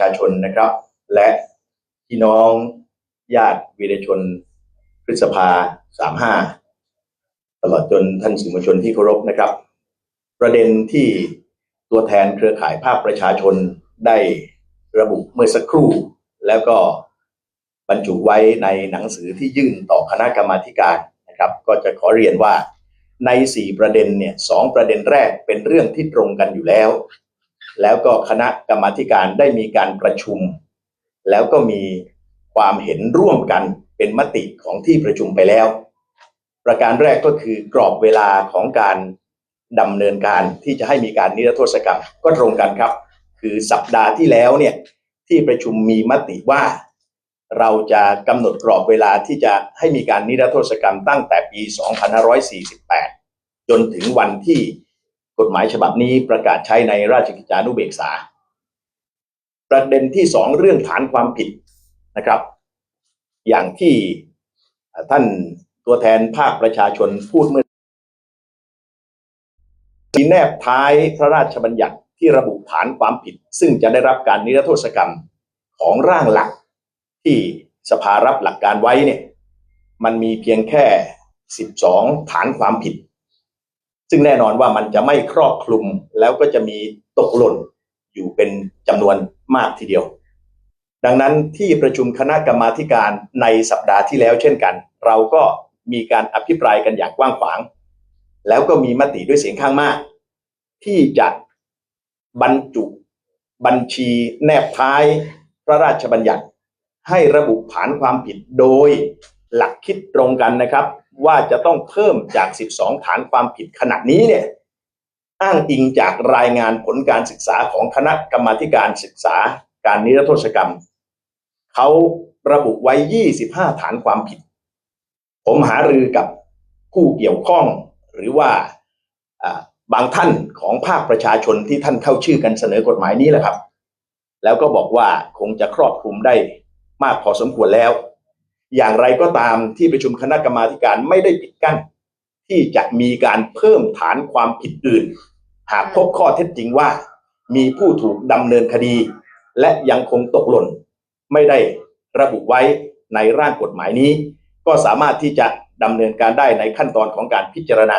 ชาชนนะครับ และพี่น้องญาติวีรชนพฤษภาสามห้าตลอดจนท่านสื่อมวลชนที่เคารพนะครับ ประเด็นที่ตัวแทนเครือข่ายภาคประชาชนได้ระบุเมื่อสักครู่ แล้วก็บรรจุไว้ในหนังสือที่ยื่นต่อคณะกรรมาการนะครับ ก็จะขอเรียนว่าใน 4 ประเด็นเนี่ยสองประเด็นแรกเป็นเรื่องที่ตรงกันอยู่แล้ว แล้วก็คณะกรรมาธิการได้มีการประชุม แล้วก็มีความเห็นร่วมกันเป็นมติของที่ประชุมไปแล้ว ประการแรกก็คือกรอบเวลาของการดำเนินการที่จะให้มีการนิรโทษกรรมก็ตรงกันครับ คือสัปดาห์ที่แล้วเนี่ยที่ประชุมมีมติว่า เราจะกำหนดกรอบเวลาที่จะให้มีการนิรโทษกรรมตั้งแต่ปี 2548 จนถึงวันที่ กฎหมายฉบับนี้ประกาศใช้ในราชกิจจานุเบกษา ประเด็นที่สองเรื่องฐานความผิดนะครับ อย่างที่ท่านตัวแทนภาคประชาชนพูดเมื่อที่แนบท้ายพระราชบัญญัติที่ระบุฐานความผิด ซึ่งจะได้รับการนิรโทษกรรมของร่างหลักที่สภารับหลักการไว้เนี่ยมันมีเพียงแค่ 12 ฐานความผิด ซึ่งแน่นอนว่ามันจะไม่ครอบคลุมแล้วก็จะมีตกหล่นอยู่เป็นจำนวนมากทีเดียว ดังนั้นที่ประชุมคณะกรรมาการในสัปดาห์ที่แล้วเช่นกัน เราก็มีการอภิปรายกันอย่างกว้างขวาง แล้วก็มีมติด้วยเสียงข้างมาก ที่จะบรรจุบัญชีแนบท้ายพระราชบัญญัติ ให้ระบุฐานความผิดโดยหลักคิดตรงกันนะครับ ว่าจะต้องเพิ่มจาก 12 ฐานความผิดขณะนี้เนี่ยอ้างอิงจากรายงานผลการศึกษาของคณะกรรมาธิการศึกษาการนิรโทษกรรม เขาระบุไว้ 25 ฐานความผิด ผมหารือกับผู้เกี่ยวข้องหรือว่าบางท่านของภาคประชาชนที่ท่านเข้าชื่อกันเสนอกฎหมายนี้แหละครับ แล้วก็บอกว่าคงจะครอบคลุมได้มากพอสมควรแล้ว อย่างไรก็ตามที่ประชุมคณะกรรมาการไม่ได้ปิดกั้น ที่จะมีการเพิ่มฐานความผิดอื่น หากพบข้อเท็จจริงว่า มีผู้ถูกดำเนินคดี และยังคงตกหล่น ไม่ได้ระบุไว้ในร่างกฎหมายนี้ ก็สามารถที่จะดำเนินการได้ในขั้นตอนของการพิจารณา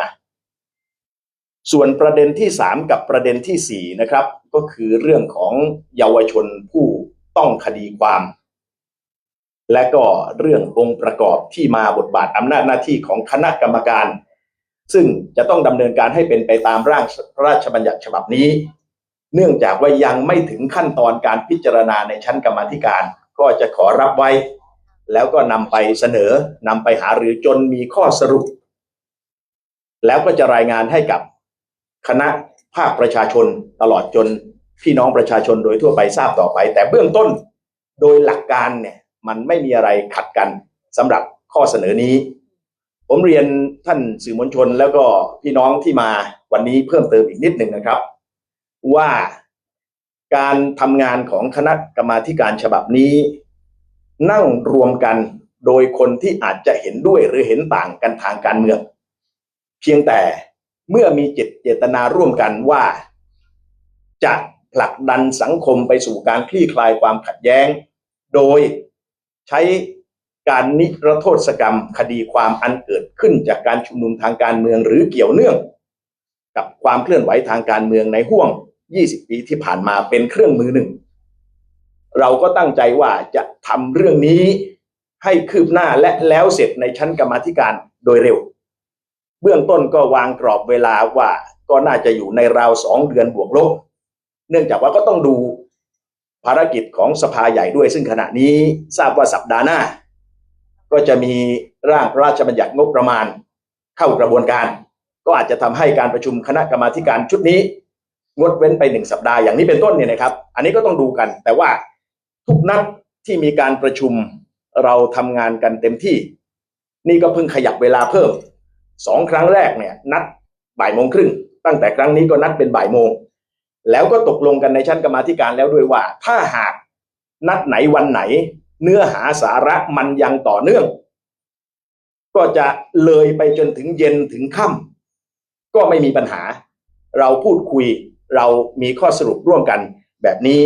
ส่วนประเด็นที่ 3 กับประเด็นทีสี่4 นะครับ ก็คือเรื่องของเยาวชนผู้ต้องคดีความ และก็เรื่ององค์ประกอบที่มาบทบาทอำนาจหน้าที่ของคณะกรรมการ ซึ่งจะต้องดำเนินการให้เป็นไปตามร่างพระราชบัญญัติฉบับนี้ เนื่องจากว่ายังไม่ถึงขั้นตอนการพิจารณาในชั้นกรรมธิการ ก็จะขอรับไว้ แล้วก็นำไปเสนอนำไปหารือจนมีข้อสรุป แล้วก็จะรายงานให้กับคณะภาคประชาชนตลอดจนพี่น้องประชาชนโดยทั่วไปทราบต่อไป แต่เบื้องต้นโดยหลักการเนี่ย มันไม่มีอะไรขัดกันสำหรับข้อเสนอนี้ ผมเรียนท่านสื่อมวลชนแล้วก็พี่น้องที่มาวันนี้เพิ่มเติมอีกนิดหนึ่งนะครับ ว่าการทำงานของคณะกรรมาธิการฉบับนี้ นั่งรวมกันโดยคนที่อาจจะเห็นด้วยหรือเห็นต่างกันทางการเมือง เพียงแต่เมื่อมีเจตเจตนาร่วมกันว่า จะผลักดันสังคมไปสู่การคลี่คลายความขัดแย้ง โดย ใช้การนิรโทษกรรมคดีความอันเกิดขึ้นจากการชุมนุมทางการเมืองหรือเกี่ยวเนื่อง กับความเคลื่อนไหวทางการเมืองในห่วง 20 ปีที่ผ่านมาเป็นเครื่องมือหนึ่ง เราก็ตั้งใจว่าจะทำเรื่องนี้ให้คืบหน้าและแล้วเสร็จในชั้นกรรมธิการโดยเร็ว เบื้องต้นก็วางกรอบเวลาว่าก็น่าจะอยู่ในราวสองเดือนบวกลบ เนื่องจากว่าก็ต้องดู ภารกิจของสภาใหญ่ด้วย ซึ่งขณะนี้ทราบว่าสัปดาห์หน้า ก็จะมีร่างพระราชบัญญัติงบประมาณ เข้ากระบวนการ ก็อาจจะทำให้การประชุมคณะกรรมาการชุดนี้ งดเว้นไปหนึ่งสัปดาห์อย่างนี้เป็นต้นเนี่ยนะครับ อันนี้ก็ต้องดูกัน แต่ว่าทุกนัดที่มีการประชุมเราทำงานกันเต็มที่ นี่ก็เพิ่งขยับเวลาเพิ่มสองครั้งแรกเนี่ยนัดบ่ายโมงครึ่งตั้งแต่ครั้งนี้ก็นัดเป็นบ่ายโมง แล้วก็ตกลงกันในชั้นกรรมาธิการแล้วด้วยว่า ถ้าหากนัดไหนวันไหน เนื้อหาสาระมันยังต่อเนื่อง ก็จะเลยไปจนถึงเย็นถึงค่ำก็ไม่มีปัญหา เราพูดคุยเรามีข้อสรุปร่วมกันแบบนี้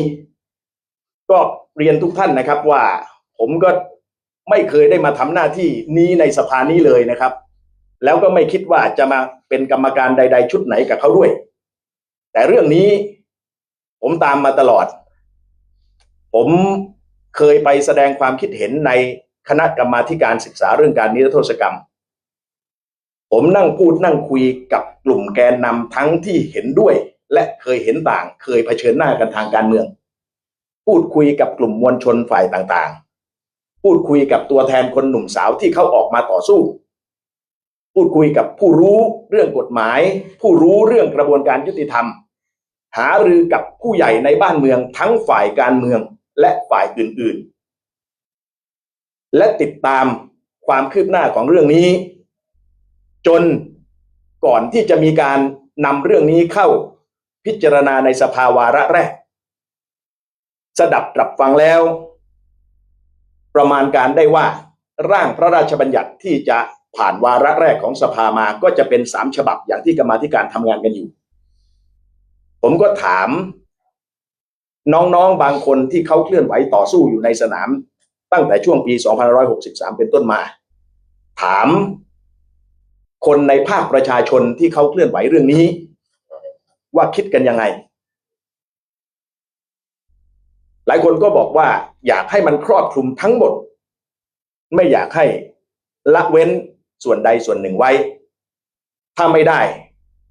ก็เรียนทุกท่านนะครับว่าผมก็ไม่เคยได้มาทำหน้าที่นี้ในสภานี้เลยนะครับ แล้วก็ไม่คิดว่าจะมาเป็นกรรมการใด ๆ ชุดไหนกับเขาด้วย แต่เรื่องนี้ผมตามมาตลอด ผมเคยไปแสดงความคิดเห็นในคณะกรรมาการศึกษาเรื่องการนิรโทษกรรม ผมนั่งพูดนั่งคุยกับกลุ่มแกนนำทั้งที่เห็นด้วย และเคยเห็นต่าง เคยเผชิญหน้ากันทางการเมือง พูดคุยกับกลุ่มมวลชนฝ่ายต่างๆ พูดคุยกับตัวแทนคนหนุ่มสาวที่เขาออกมาต่อสู้ พูดคุยกับผู้รู้เรื่องกฎหมาย ผู้รู้เรื่องกระบวนการยุติธรรม หารือกับผู้ใหญ่ในบ้านเมืองทั้งฝ่ายการเมืองและฝ่ายอื่นๆ และติดตามความคืบหน้าของเรื่องนี้ จนก่อนที่จะมีการนำเรื่องนี้เข้าพิจารณาในสภาวาระแรก สดับตรับฟังแล้ว ประมาณการได้ว่าร่างพระราชบัญญัติที่จะผ่านวาระแรกของสภามาก็จะเป็นสามฉบับอย่างที่กรรมาธิการทำงานกันอยู่ ผมก็ถาม น้องๆบางคนที่เขาเคลื่อนไหวต่อสู้อยู่ในสนาม ตั้งแต่ช่วงปี 2563 เป็นต้นมา ถามคนในภาคประชาชนที่เขาเคลื่อนไหวเรื่องนี้ ว่าคิดกันยังไง หลายคนก็บอกว่าอยากให้มันครอบคลุมทั้งหมด ไม่อยากให้ละเว้นส่วนใดส่วนหนึ่งไว้ ถ้าไม่ได้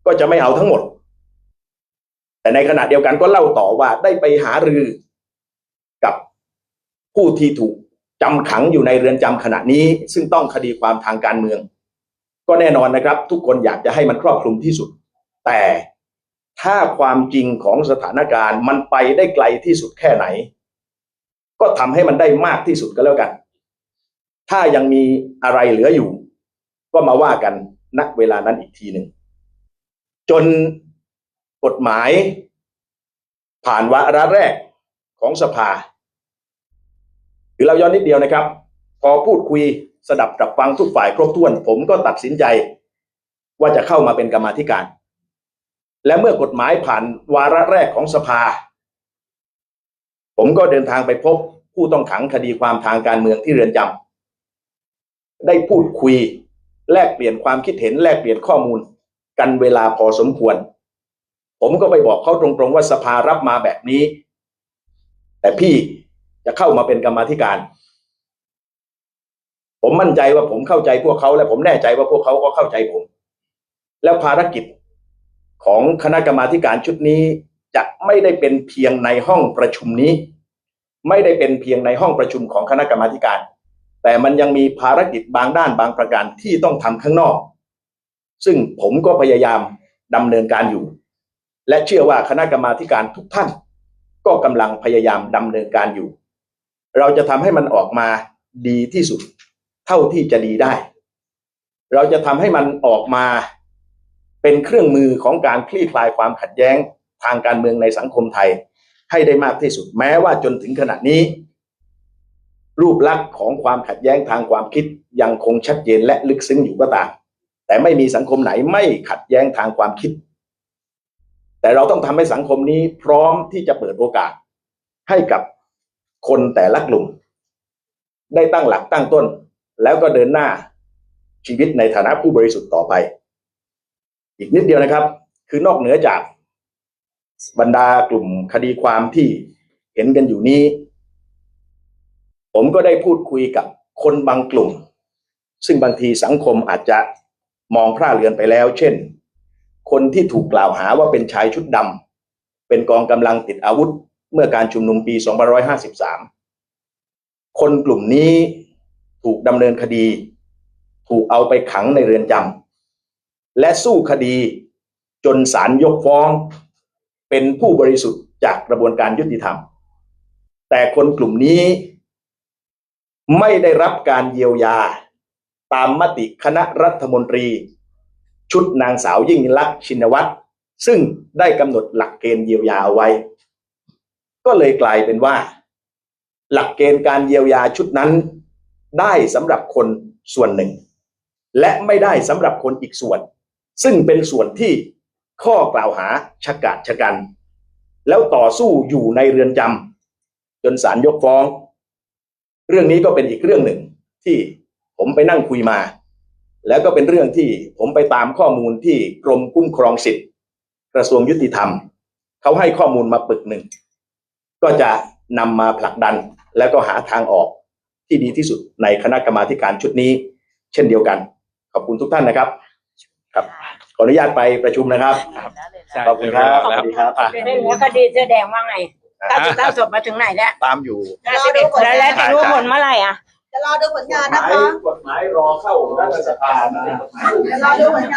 ก็จะไม่เอาทั้งหมด แต่ในขณะเดียวกันก็เล่าต่อว่าได้ไปหารือกับผู้ที่ถูกจำขังอยู่ในเรือนจำขณะนี้ ซึ่งต้องคดีความทางการเมือง ก็แน่นอนนะครับ ทุกคนอยากจะให้มันครอบคลุมที่สุด แต่ถ้าความจริงของสถานการณ์มันไปได้ไกลที่สุดแค่ไหน ก็ทำให้มันได้มากที่สุดก็แล้วกัน ถ้ายังมีอะไรเหลืออยู่ ก็มาว่ากันณเวลานั้นอีกทีหนึ่งจน กฎหมาย ผ่านวาระแรกของสภาหรือเราย้อนนิดเดียวนะครับ พอพูดคุยสดับตรับฟังทุกฝ่ายครบถ้วน ผมก็ตัดสินใจ ว่าจะเข้ามาเป็นกรรมาธิการ และเมื่อกฎหมายผ่านวาระแรกของสภา ผมก็เดินทางไปพบผู้ต้องขังคดีความทางการเมืองที่เรือนจำได้พูดคุย แลกเปลี่ยนความคิดเห็นแลกเปลี่ยนข้อมูล กันเวลาพอสมควร ผมก็ไปบอกเขาตรงๆว่าสภารับมาแบบนี้ แต่พี่จะเข้ามาเป็นกรรมธิการ ผมมั่นใจว่าผมเข้าใจพวกเขาและผมแน่ใจว่าพวกเขาก็เข้าใจผม แล้วภารกิจของคณะกรรมาธิการชุดนี้จะไม่ได้เป็นเพียงในห้องประชุมนี้ ไม่ได้เป็นเพียงในห้องประชุมของคณะกรรมาธิการ แต่มันยังมีภารกิจบางด้านบางประการที่ต้องทำข้างนอก ซึ่งผมก็พยายามดำเนินการอยู่ และเชื่อว่าคณะกรรมาธิการทุกท่าน ก็กำลังพยายามดำเนินการอยู่ เราจะทำให้มันออกมาดีที่สุด เท่าที่จะดีได้ เราจะทำให้มันออกมาเป็นเครื่องมือของการคลี่คลายความขัดแย้งทางการเมืองในสังคมไทย ให้ได้มากที่สุด แม้ว่าจนถึงขณะนี้ รูปลักษณ์ของความขัดแย้งทางความคิดยังคงชัดเจนและลึกซึ้งอยู่ก็ตามแต่ไม่มีสังคมไหนไม่ขัดแย้งทางความคิด แต่เราต้องทำให้สังคมนี้พร้อมที่จะเปิดโอกาส ให้กับคนแต่ละกลุ่ม ได้ตั้งหลักตั้งต้น แล้วก็เดินหน้าชีวิตในฐานะผู้บริสุทธิ์ต่อไป อีกนิดเดียวนะครับ คือนอกเหนือจากบรรดากลุ่มคดีความที่เห็นกันอยู่นี้ ผมก็ได้พูดคุยกับคนบางกลุ่ม ซึ่งบางทีสังคมอาจจะมองพร่าเรือนไปแล้ว เช่น คนที่ถูกกล่าวหาว่าเป็นชายชุดดำเป็นกองกำลังติดอาวุธเมื่อการชุมนุมปี 2553 คนกลุ่มนี้ถูกดำเนินคดี ถูกเอาไปขังในเรือนจำและสู้คดีจนศาลยกฟ้อง เป็นผู้บริสุทธิ์จากกระบวนการยุติธรรม แต่คนกลุ่มนี้ไม่ได้รับการเยียวยา ตามมติคณะรัฐมนตรี ชุดนางสาวยิ่งลักษณ์ชินวัตรซึ่งได้กำหนดหลักเกณฑ์เยียวยาเอาไว้ ก็เลยกลายเป็นว่า หลักเกณฑ์การเยียวยาชุดนั้น ได้สำหรับคนส่วนหนึ่ง และไม่ได้สำหรับคนอีกส่วน ซึ่งเป็นส่วนที่ข้อกล่าวหาชะกาจชะกัน แล้วต่อสู้อยู่ในเรือนจำจนศาลยกฟ้อง เรื่องนี้ก็เป็นอีกเรื่องหนึ่งที่ผมไปนั่งคุยมา แล้วก็เป็นเรื่องที่ผมไปตามข้อมูลที่กรมคุ้มครองสิทธิ์กระทรวงยุติธรรมเขาให้ข้อมูลมาปึกหนึ่ง ก็จะนำมาผลักดันแล้วก็หาทางออกที่ดีที่สุดในคณะกรรมาธิการชุดนี้ เช่นเดียวกัน ขอบคุณทุกท่านนะครับ ครับขออนุญาตไปประชุมนะครับขอบคุณครับสวัสดีครับอะเรื่องนี้คดีเสื้อแดงว่าไงเก้าสิบเก้าศพมาถึงไหนแล้วตามอยู่ห้าสิบเอ็ดแล้วแล้วจะรู้ผลเมื่อไหร่อะ จะรอดูผลงานกฎหนะมายคะ กฎหมายรอเข้ารัฐสภานะจะรอดูผลงาน